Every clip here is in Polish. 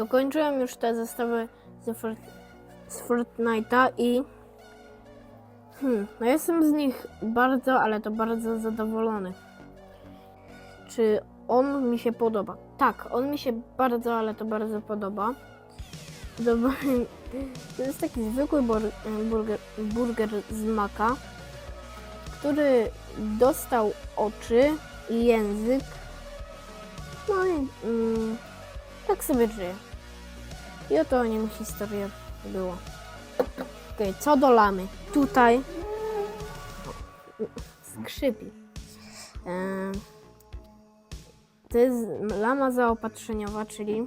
Dokończyłem już te zestawy z, Fort z Fortnite'a i hmm, no jestem z nich bardzo, ale to bardzo zadowolony. Czy on mi się podoba? Tak, on mi się bardzo, ale to bardzo podoba. Podoba to jest taki zwykły bur- burger, burger z maka, który dostał oczy i język. No i mm, tak sobie żyje. I oto o nim historia była. Okej, co do lamy. Tutaj skrzypi. Em, to jest lama zaopatrzeniowa, czyli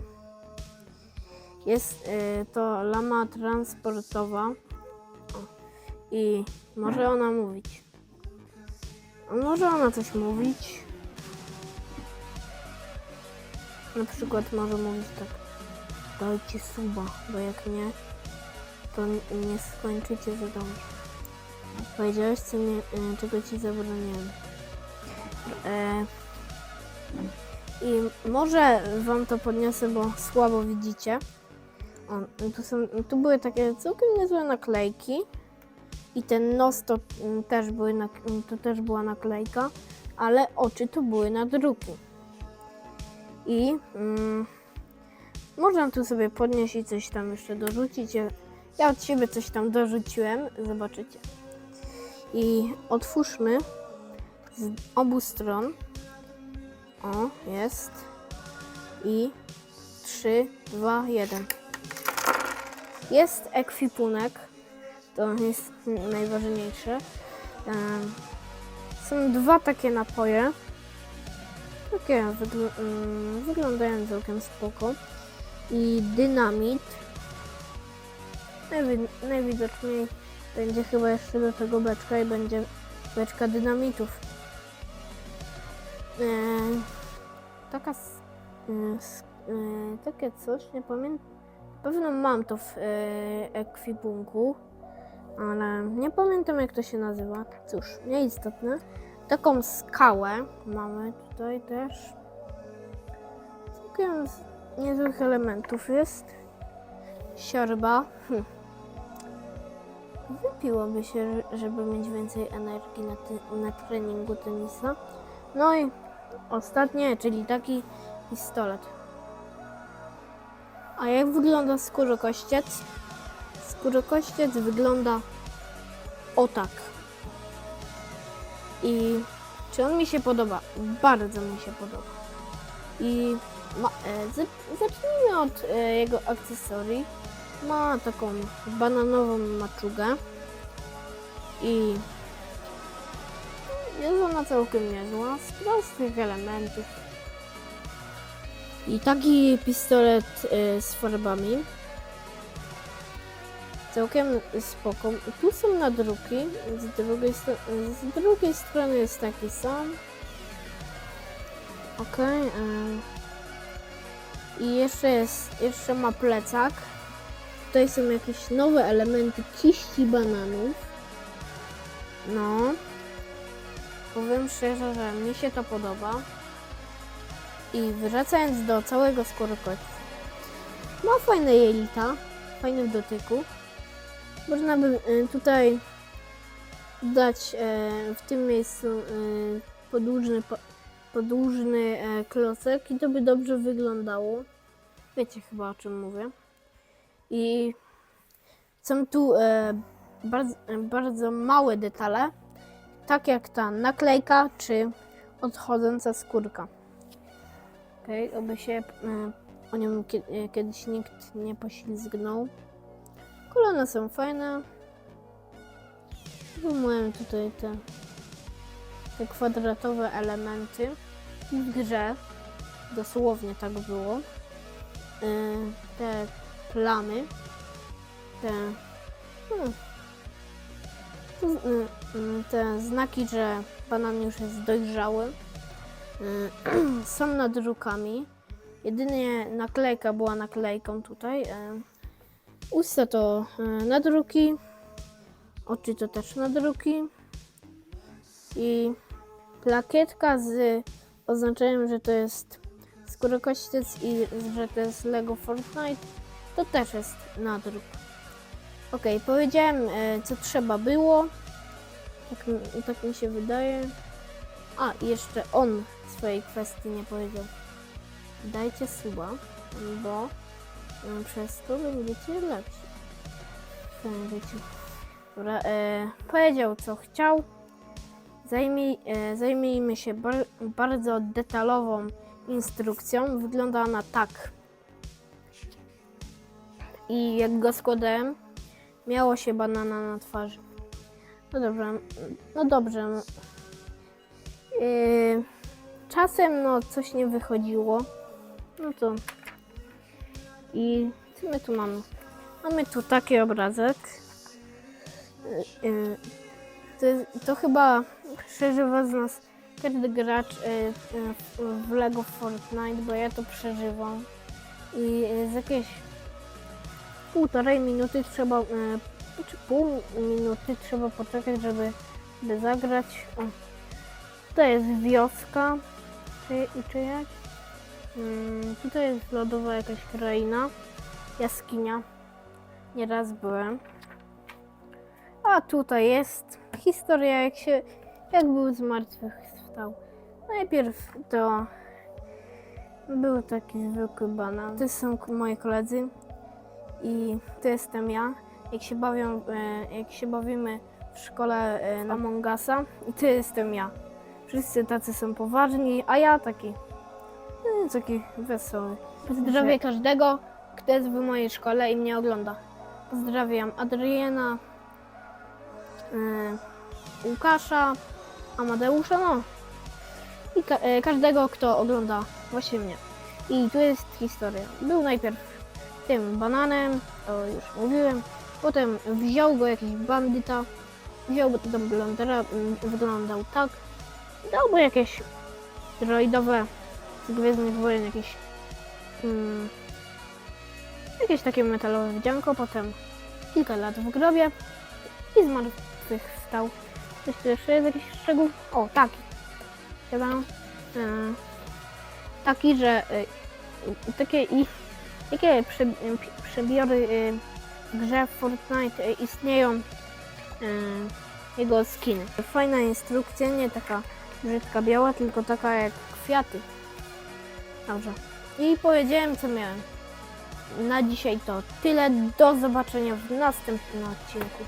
jest y, to lama transportowa i może ona mówić. Może ona coś mówić. Na przykład może mówić tak dajcie suba, bo jak nie, to nie skończycie zadania. Powiedziałeś, co nie, y, czego ci zabroniłem. E, I może wam to podniosę, bo słabo widzicie. O, tu, są, tu były takie całkiem niezłe naklejki. I ten nos to też, były to też była naklejka, ale oczy to były nadruki. I mm, można tu sobie podnieść i coś tam jeszcze dorzucić. Ja- od siebie coś tam dorzuciłem, zobaczycie. I otwórzmy z obu stron. O, jest. I 3, 2, 1. Jest ekwipunek. To jest najważniejsze. Są dwa takie napoje. Takie wygl- mm, wyglądają całkiem spoko. I dynamit. Najwi- najwidoczniej będzie chyba jeszcze do tego beczka i będzie beczka dynamitów. E, taka s- e, s- e, takie coś, nie pamiętam. Na pewno mam to w e, ekwipunku, ale nie pamiętam jak to się nazywa. Cóż, nieistotne. Taką skałę mamy tutaj też. Całkiem niezłych elementów jest. Siorba. Hm. Wypiłoby się, że- żeby mieć więcej energii na, ty- na treningu tenisa. No i ostatnie, czyli taki pistolet. A jak wygląda skórokościec? Skórokościec wygląda o tak. I czy on mi się podoba? Bardzo mi się podoba. I ma, e, z- zacznijmy od e, jego akcesorii. Ma taką bananową maczugę. I jest ona całkiem niezła, z prostych elementów. I taki pistolet y, z farbami. Całkiem spoko. Tu są nadruki, z drugiej, z drugiej strony jest taki sam. Ok. I jeszcze jest, jeszcze ma plecak. Tutaj są jakieś nowe elementy kiści bananów. No. Powiem szczerze, że mi się to podoba. I wracając do całego skórokościa. Ma fajne jelita, fajne w dotyku. Można by y, tutaj dać e, w tym miejscu e, podłużny, po- podłużny e, klocek i to by dobrze wyglądało. Wiecie chyba o czym mówię. I są tu e, bardzo, bardzo małe detale, tak jak ta naklejka czy odchodząca skórka. Okej, oby się e, o nią kie- e, kiedyś nikt nie poślizgnął. Kolana są fajne. Wymułem tutaj te, te kwadratowe elementy. W grze dosłownie tak było. E, te plamy, te, hmm, y, y, te znaki, że banan już jest dojrzały. Y, są nadrukami. Jedynie naklejka była naklejką tutaj. y. Usta to y, nadruki. Oczy to też nadruki. I plakietka z oznaczeniem, że to jest skórokościec i że to jest Lego Fortnite, to też jest nadruk. Okej, powiedziałem e, co trzeba było. Tak, tak mi się wydaje. A, jeszcze on swojej kwestii nie powiedział. Dajcie suba, bo e, przez to będziecie lepsi. Dobra, e, powiedział co chciał. Zajmij, e, zajmijmy się bar, bardzo detalową instrukcją. Wygląda ona tak. I jak go składałem, miało się banana na twarzy. No dobrze, no dobrze. Yy, czasem no coś nie wychodziło. No to. I co my tu mamy? Mamy tu taki obrazek. Yy, to, to chyba przeżywa z nas każdy gracz yy, yy, w- Lego Fortnite, bo ja to przeżywam. I yy, z jakieś półtorej minuty trzeba, czy pół minuty trzeba poczekać, żeby, żeby zagrać. O, to jest wioska, czy, czyjaś. Mm, tutaj jest lodowa jakaś kraina, jaskinia. Nieraz byłem. A tutaj jest historia, jak się, jak był z martwych wstał. Najpierw to był taki zwykły banan. To są moi koledzy i to jestem ja. Jak się bawią, e, jak się bawimy w szkole e, na Among Usa i to jestem ja. Wszyscy tacy są poważni, a ja taki, e, taki wesoły. Pozdrawiam każdego, kto jest w mojej szkole i mnie ogląda. Pozdrawiam Adriana, Łukasza, Amadeusza, no i ka- e, każdego, kto ogląda właśnie mnie. I tu jest historia. Był najpierw tym bananem, to już mówiłem. Potem wziął go jakiś bandyta, wziął go tam blondera, wyglądał tak. Dał mu jakieś droidowe z Gwiezdnych Wojen, jakieś mm, jakieś takie metalowe wdzianko, potem kilka lat w grobie i zmartwychwstał. Coś tu jeszcze jest jakiś szczegół? O, taki. Chyba. E, taki, że e, takie i Jakie prze, pi- przebiory y, w grze Fortnite istnieją? Jego skiny. Fajna instrukcja, nie taka brzydka biała, tylko taka jak kwiaty. Dobrze. I powiedziałem co miałem. Na dzisiaj to tyle. Do zobaczenia w następnym odcinku.